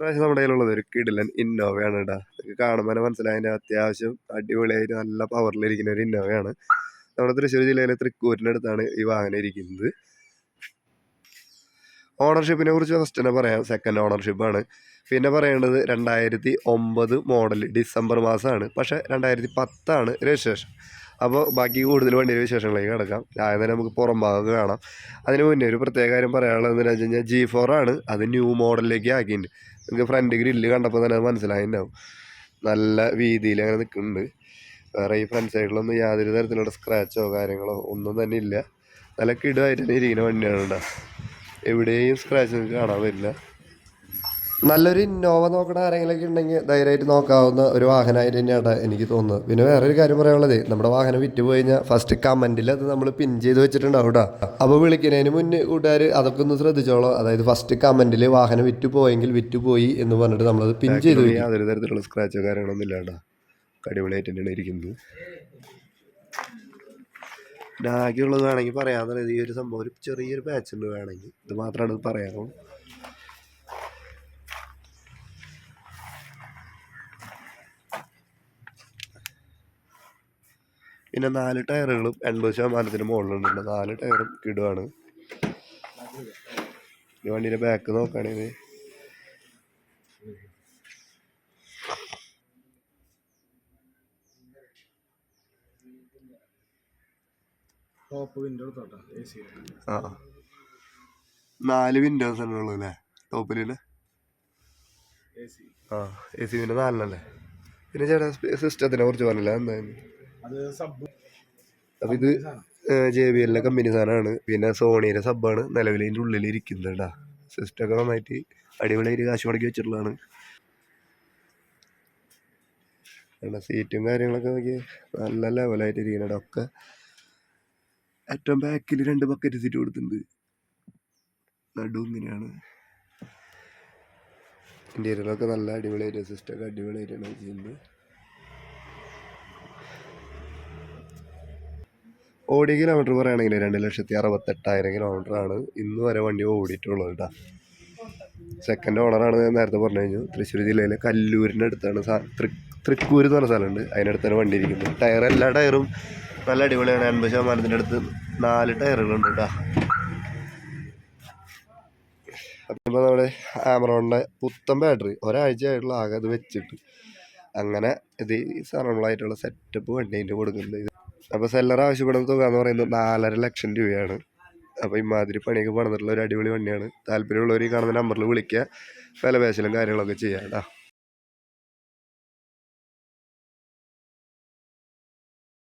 പ്രാവശ്യം നമ്മുടെ കയ്യിലുള്ളത് ഒരു കിടിലൻ ഇന്നോവയാണ് കേട്ടോ കാണുമ്പോൾ മനസ്സിലായതിന്റെ അത്യാവശ്യം അടിപൊളിയായിട്ട് നല്ല പവറിലിരിക്കുന്ന ഒരു ഇന്നോവയാണ് നമ്മുടെ തൃശ്ശൂർ ജില്ലയിലെ തൃക്കൂരിന്റെ അടുത്താണ് ഈ വാഹനം ഇരിക്കുന്നത്. ഓണർഷിപ്പിനെ കുറിച്ച് ഫസ്റ്റ് തന്നെ പറയാം. സെക്കൻഡ് ഓണർഷിപ്പാണ് പിന്നെ പറയേണ്ടത് രണ്ടായിരത്തി ഒമ്പത് മോഡൽ ഡിസംബർ മാസമാണ്. പക്ഷേ രണ്ടായിരത്തി പത്താണ് രജിസ്ട്രേഷൻ അപ്പോൾ ബാക്കി കൂടുതൽ വണ്ടിയുടെ വിശേഷങ്ങളിലേക്ക് കിടക്കാം. ആദ്യം തന്നെ നമുക്ക് പുറം ഭാഗമൊക്കെ കാണാം. അതിന് മുന്നേ ഒരു പ്രത്യേക കാര്യം പറയാനുള്ളത് എന്താണെന്ന് വെച്ച് കഴിഞ്ഞാൽ ജി ഫോർ ആണ്. അത് ന്യൂ മോഡലിലേക്ക് ആക്കിയിട്ടുണ്ട്. നിങ്ങൾക്ക് ഫ്രണ്ട് ഗ്രില്ല് കണ്ടപ്പോൾ തന്നെ അത് മനസ്സിലായിട്ടുണ്ടാവും. നല്ല വീതിയിൽ അങ്ങനെ നിൽക്കുന്നുണ്ട്. വേറെ ഈ ഫ്രണ്ട് സൈഡിലൊന്നും യാതൊരു തരത്തിലുള്ള സ്ക്രാച്ചോ കാര്യങ്ങളോ ഒന്നും തന്നെ ഇല്ല. നല്ല കിടുമായിട്ട് തന്നെ ഇരിക്കുന്ന വണ്ടിയാണ് കേട്ടോ. എവിടെയും സ്ക്രാച്ച് നിങ്ങൾക്ക് കാണാൻ പറ്റില്ല. നല്ലൊരു ഇന്നോവ നോക്കണ ആരെങ്കിലൊക്കെ ഉണ്ടെങ്കിൽ ധൈര്യമായിട്ട് നോക്കാവുന്ന ഒരു വാഹനമായിട്ട് തന്നെയാണ് എനിക്ക് തോന്നുന്നത്. പിന്നെ വേറൊരു കാര്യം പറയാനുള്ളത് നമ്മുടെ വാഹനം വിറ്റ് പോയി കഴിഞ്ഞാൽ ഫസ്റ്റ് കമന്റിൽ അത് നമ്മൾ പിൻ ചെയ്ത് വെച്ചിട്ടുണ്ടാവും കേട്ടോ അപ്പോൾ വിളിക്കുന്നതിന് മുന്നേ കൂട്ടുകാർ അതൊക്കെ ഒന്ന് ശ്രദ്ധിച്ചോളൂ. അതായത് ഫസ്റ്റ് കമന്റിൽ വാഹനം വിറ്റ് പോയെങ്കിൽ വിറ്റ് പോയി എന്ന് പറഞ്ഞിട്ട് നമ്മളത് പിൻ ചെയ്ത്. യാതൊരു തരത്തിലുള്ള സ്ക്രാച്ചോ കാര്യങ്ങളൊന്നും ഇല്ല കേട്ടോ അടിപൊളിയായിട്ട് തന്നെയാണ് ഇരിക്കുന്നത്. ആകെയുള്ളത് വേണമെങ്കിൽ പറയാന്നുള്ളത് ഈ ഒരു സംഭവം. ഒരു ചെറിയൊരു പാച്ച് ഉണ്ട് വേണമെങ്കിൽ. ഇത് മാത്രമാണ് ഇത് പിന്നെ നാല് ടയറുകളും എൺപത് ശതമാനത്തിന് മുകളിലുണ്ട്. നാല് ടയറും കിടുവാണ്. ഈ വണ്ടിയുടെ ബാക്ക് നോക്കുകയാണെങ്കിൽ. ടോപ്പ് വിൻഡോ ആ. നാല് വിൻഡോസ് തന്നെ ഉള്ളൂ അല്ലേ? ടോപ്പിൽ ആ എ സി പിന്നെ നാലിനല്ലേ? പിന്നെ ചേട്ടാ സിസ്റ്റത്തിനെ കുറിച്ച് പറഞ്ഞില്ല? എന്തായാലും അപ്പം ഇത് ജെ ബി എല്ലിന്റെ കമ്പനി സാധനമാണ്. പിന്നെ സോണിയുടെ സബ്ബാണ് നിലവിൽ അതിന്റെ ഉള്ളിൽ ഇരിക്കുന്നത് കേട്ടോ സിസ്റ്റമൊക്കെ നന്നായിട്ട് അടിപൊളിയായിട്ട് കാശ് മുടക്കി വെച്ചിട്ടുള്ളതാണ്. സീറ്റും കാര്യങ്ങളൊക്കെ നോക്കി നല്ല ലെവലായിട്ട് ഇരിക്കുന്നുണ്ട് ഒക്കെ ഏറ്റവും ബാക്കിൽ രണ്ട് ബക്കറ്റ് സീറ്റ് കൊടുത്തിട്ടുണ്ട്. നടു ഇങ്ങനെയാണ്. ഇന്റീരിയറൊക്കെ നല്ല അടിപൊളിയായിട്ട് സിസ്റ്റമൊക്കെ അടിപൊളിയായിട്ടാണ് ചെയ്യുന്നത് ഓടിയ കിലോമീറ്റർ പറയുകയാണെങ്കിൽ രണ്ട് ലക്ഷത്തി അറുപത്തെട്ടായിരം കിലോമീറ്റർ ആണ് ഇന്ന് വരെ വണ്ടി ഓടിയിട്ടുള്ളത് കേട്ടോ സെക്കൻഡ് ഓണറാണ് ഞാൻ നേരത്തെ പറഞ്ഞു കഴിഞ്ഞു. തൃശ്ശൂർ ജില്ലയിലെ കല്ലൂരിന്റെ അടുത്താണ് തൃക്കൂർ എന്ന് പറഞ്ഞ സ്ഥലമുണ്ട്. അതിനടുത്താണ് വണ്ടി ഇരിക്കുന്നത്. ടയർ എല്ലാ ടയറും നല്ല അടിപൊളിയാണ്. എൺപത് ശതമാനത്തിന്റെ അടുത്ത് നാല് ടയറുകളുണ്ട് കേട്ടോ അപ്പം ഇപ്പോൾ നമ്മുടെ ആമറോണിന്റെ പുത്തൻ ബാറ്ററി ഒരാഴ്ചയായിട്ടുള്ള ആകെ അത് വെച്ചിട്ട് അങ്ങനെ ഇത് ഈ സാധനങ്ങളായിട്ടുള്ള സെറ്റപ്പ് വണ്ടീന്റെ കൊടുക്കുന്നുണ്ട് അപ്പോൾ സെല്ലർ ആവശ്യപ്പെടുന്ന തുക എന്ന് പറയുന്നത് നാലര ലക്ഷം രൂപയാണ്. അപ്പോൾ ഇമാതിരി പണിയൊക്കെ പണിതിട്ടുള്ള ഒരു അടിപൊളി വണ്ടിയാണ്. താല്പര്യമുള്ളവർ ഈ കാണുന്ന നമ്പറിൽ വിളിക്കുക. വില പേശലും കാര്യങ്ങളൊക്കെ ചെയ്യാം കേട്ടോ.